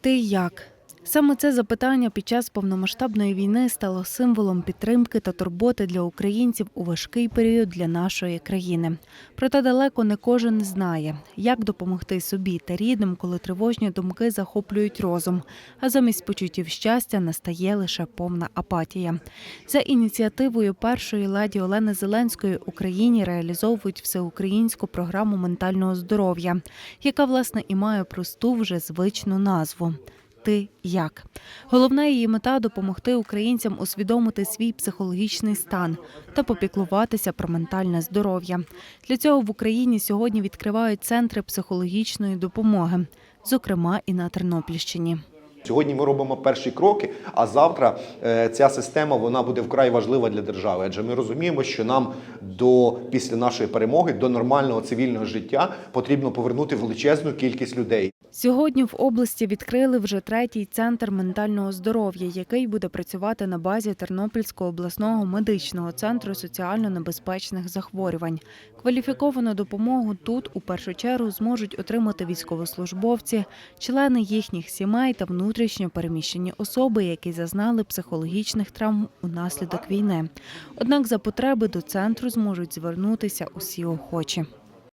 Ти як? Саме це запитання під час повномасштабної війни стало символом підтримки та турботи для українців у важкий період для нашої країни. Проте далеко не кожен знає, як допомогти собі та рідним, коли тривожні думки захоплюють розум, а замість почуттів щастя настає лише повна апатія. За ініціативою першої леді Олени Зеленської Україні реалізовують всеукраїнську програму ментального здоров'я, яка власне і має просту вже звичну назву. Ти як головна її мета допомогти українцям усвідомити свій психологічний стан та попіклуватися про ментальне здоров'я. Для цього в Україні сьогодні відкривають центри психологічної допомоги, зокрема і на Тернопільщині. Сьогодні ми робимо перші кроки, а завтра е, ця система вона буде вкрай важлива для держави. Адже ми розуміємо, що нам до після нашої перемоги до нормального цивільного життя потрібно повернути величезну кількість людей. Сьогодні в області відкрили вже третій центр ментального здоров'я, який буде працювати на базі Тернопільського обласного медичного центру соціально небезпечних захворювань. Кваліфіковану допомогу тут у першу чергу зможуть отримати військовослужбовці, члени їхніх сімей та внутрішньо переміщені особи, які зазнали психологічних травм унаслідок війни. Однак за потреби до центру зможуть звернутися усі охочі.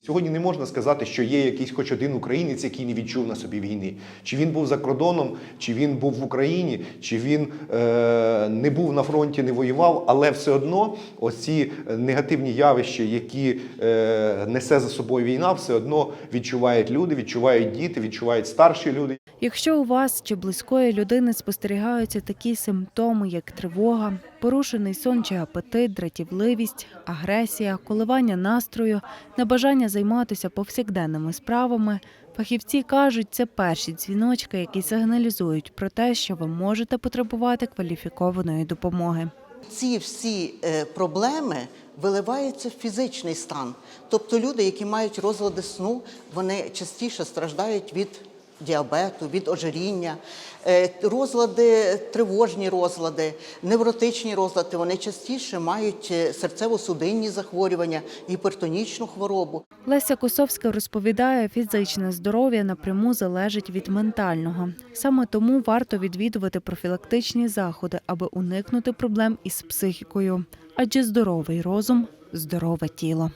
Сьогодні не можна сказати, що є якийсь хоч один українець, який не відчув на собі війни. Чи він був за кордоном, чи він був в Україні, чи він е, не був на фронті, не воював, але все одно ось ці негативні явища, які е, несе за собою війна, все одно відчувають люди, відчувають діти, відчувають старші люди. Якщо у вас чи близької людини спостерігаються такі симптоми, як тривога, порушений сон чи апетит, дратівливість, агресія, коливання настрою, небажання займатися повсякденними справами, фахівці кажуть, це перші дзвіночки, які сигналізують про те, що ви можете потребувати кваліфікованої допомоги. Ці всі е, проблеми виливаються в фізичний стан. Тобто люди, які мають розлади сну, вони частіше страждають від діабету, від ожиріння, Е, розлади, тривожні розлади, невротичні розлади, вони частіше мають е, серцево-судинні захворювання, гіпертонічну хворобу. Леся Косовська розповідає, фізичне здоров'я напряму залежить від ментального. Саме тому варто відвідувати профілактичні заходи, аби уникнути проблем із психікою. Адже здоровий розум здорове тіло.